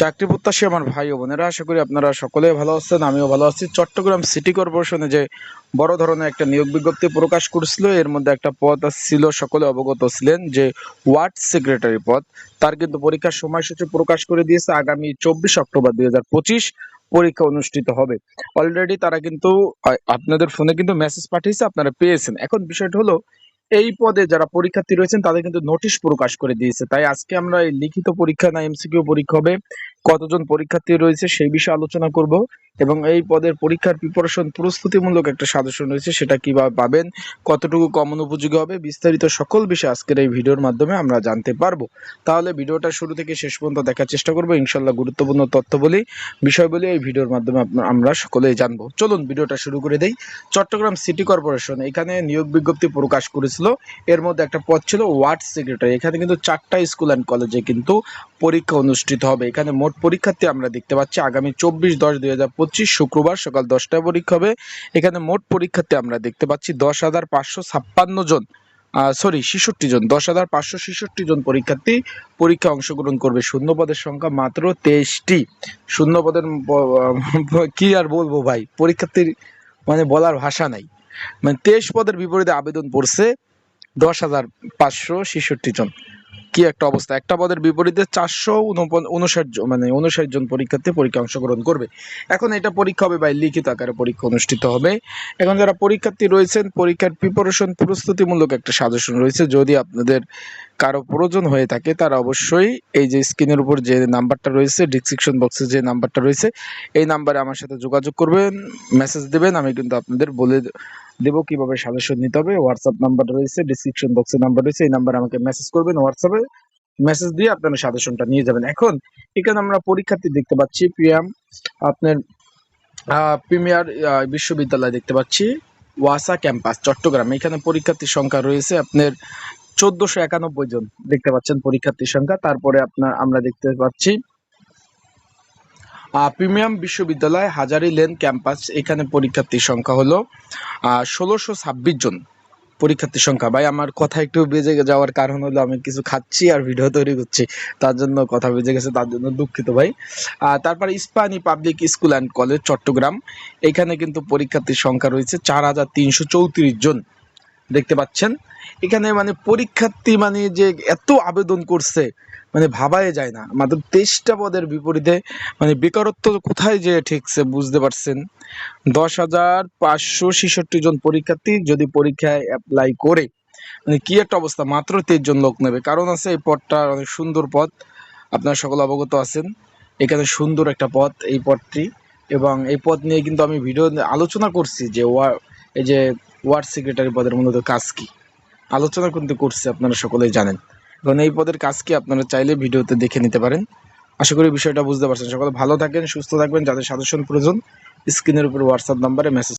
চাকরি প্রত্যাশী আমার ভাই ও বোনেরা, আশা করি আপনারা সকলে ভালো আছেন, আমিও ভালো আছি। চট্টগ্রাম সিটি কর্পোরেশনে যে বড় ধরনের একটা নিয়োগ বিজ্ঞপ্তি প্রকাশ করেছিল, এর মধ্যে একটা পদ ছিল, সকলে অবগত ছিলেন যে ওয়ার্ড সেক্রেটারি পদ। তার কিন্তু পরীক্ষার সময়সূচি প্রকাশ করে দিয়েছে, আগামী চব্বিশ অক্টোবর দুই হাজার পঁচিশ পরীক্ষা অনুষ্ঠিত হবে। অলরেডি তারা কিন্তু আপনাদের ফোনে কিন্তু মেসেজ পাঠিয়েছে, আপনারা পেয়েছেন। এখন বিষয়টা হলো এই পদে যারা পরীক্ষার্থী রয়েছেন, তাদের কিন্তু নোটিশ প্রকাশ করে দিয়েছে। তাই আজকে আমরা এই লিখিত পরীক্ষা না এমসিকিউ পরীক্ষা হবে। কতজন পরীক্ষার্থী রয়েছে সেই বিষয়ে আলোচনা করব এবং এই পদের পরীক্ষার প্রিপারেশন প্রস্তুতিমূলক একটা সাজেশন রয়েছে, সেটা কীভাবে পাবেন, কতটুকু কমন উপযোগী হবে, বিস্তারিত সকল বিষয় আজকের এই ভিডিওর মাধ্যমে আমরা জানতে পারব। তাহলে ভিডিওটা শুরু থেকে শেষ পর্যন্ত দেখার চেষ্টা করব ইনশাল্লাহ গুরুত্বপূর্ণ তথ্য বলি বিষয় বলি এই ভিডিওর মাধ্যমে আমরা সকলেই জানব। চলুন ভিডিওটা শুরু করে দেই। চট্টগ্রাম সিটি কর্পোরেশন এখানে নিয়োগ বিজ্ঞপ্তি প্রকাশ করেছিল। এর মধ্যে একটা পদ ছিল ওয়ার্ড সেক্রেটারি এখানে কিন্তু চারটা স্কুল অ্যান্ড কলেজে কিন্তু পরীক্ষা অনুষ্ঠিত হবে। এখানে মোট পরীক্ষার্থী আমরা দেখতে পাচ্ছি। আগামী চব্বিশ দশ দুই হাজার পঁচিশ শুক্রবার সকাল দশটায় পরীক্ষা হবে। এখানে মোট পরীক্ষার্থী আমরা দেখতে পাচ্ছি দশ হাজার পাঁচশো ছাপ্পান্ন জন সরি ছেষট্টি জন। দশ হাজার পাঁচশো ছেষট্টি জন পরীক্ষার্থী পরীক্ষা অংশগ্রহণ করবে। শূন্য পদের সংখ্যা মাত্র তেইশটি। শূন্য পদের কি আর বলব ভাই? পরীক্ষার্থীর মানে বলার ভাষা নাই। মানে তেইশ পদের বিপরীতে আবেদন পড়ছে দশ হাজার পাঁচশো ছেষট্টি জন। কি একটা অবস্থা? একটা পদের বিপরীতে চারশো উনষাট মানে উনষাট জন পরীক্ষার্থী পরীক্ষা অংশগ্রহণ করবে। এখন এটা পরীক্ষা হবে বা লিখিত আকারে পরীক্ষা অনুষ্ঠিত হবে। এখন যারা পরীক্ষার্থী রয়েছেন, পরীক্ষার প্রিপারেশন প্রস্তুতিমূলক একটা সাজেশন রয়েছে। যদি আপনাদের কারও প্রয়োজন হয়ে থাকে, তারা অবশ্যই এই যে স্ক্রিনের উপর যে নাম্বারটা রয়েছে ডিসক্রিপশন বক্সে যে নাম্বারটা রয়েছে, এই নাম্বারে আমার সাথে যোগাযোগ করবেন মেসেজ দেবেন, আমি কিন্তু আপনাদের বলে দেবো কীভাবে সাজেশন নিতে হবে? হোয়াটসঅ্যাপ নাম্বার রয়েছে ডিসক্রিপশন বক্সে নাম্বার রয়েছে, এই নাম্বারে আমাকে মেসেজ করবেন হোয়াটসঅ্যাপে মেসেজ দিয়ে আপনারা সাজেশনটা নিয়ে যাবেন। এখন, এখানে আমরা পরীক্ষার্থী দেখতে পাচ্ছি, প্রিয়াম, আপনার প্রিমিয়ার বিশ্ববিদ্যালয় দেখতে পাচ্ছি, ওয়াসা ক্যাম্পাস, চট্টগ্রাম। এখানে পরীক্ষার্থীর সংখ্যা রয়েছে আপনার চোদ্দশো একানব্বই জন দেখতে পাচ্ছেন পরীক্ষার্থীর সংখ্যা। তারপরে আপনার, আমরা দেখতে পাচ্ছি প্রিমিয়াম বিশ্ববিদ্যালয় হাজারি লেন ক্যাম্পাস, এখানে পরীক্ষার্থীর সংখ্যা হলো ষোলোশো ছাব্বিশ জন পরীক্ষার্থীর সংখ্যা। ভাই, আমার কথা একটু বেজে যাওয়ার কারণ হলো আমি কিছু খাচ্ছি আর ভিডিও তৈরি করছি, তার জন্য কথা বেজে গেছে, তার জন্য দুঃখিত ভাই। তারপরে Ispahani public school and college, Chattogram, এখানে কিন্তু পরীক্ষার্থীর সংখ্যা রয়েছে চার হাজার তিনশো চৌত্রিশ জন। দেখতে পাচ্ছেন। এখানে মানে পরীক্ষার্থী মানে যে এত আবেদন করছে মানে ভাবাই যায় না। মাত্র তেইশটা পদের বিপরীতে মানে বেকারত্ব কোথায় যে ঠেকছে বুঝতে পারছেন। দশ হাজার পাঁচশো ছেষট্টি জন পরীক্ষার্থী যদি পরীক্ষায় অ্যাপ্লাই করে মানে কি একটা অবস্থা? মাত্র তেইশ জন লোক নেবে। কারণ আছে এই পদটা অনেক সুন্দর পদ। আপনারা সকল অবগত আছেন। এখানে সুন্দর একটা পথ এই পদটি। এবং এই পদ নিয়ে কিন্তু আমি ভিডিও আলোচনা করছি যে ওয়া এই যে ওয়ার্ড সেক্রেটারি পদের মূলত কাজ কি? আলোচনা কিন্তু করছে, আপনারা সকলেই জানেন। এবং এই পদের কাজ কি আপনারা চাইলে ভিডিওতে দেখে নিতে পারেন। আশা করি বিষয়টা বুঝতে পারছেন। সকলে ভালো থাকেন, সুস্থ থাকবেন। যাদের সাজেশন প্রয়োজন, স্ক্রিনের উপর হোয়াটসঅ্যাপ নাম্বারে মেসেজ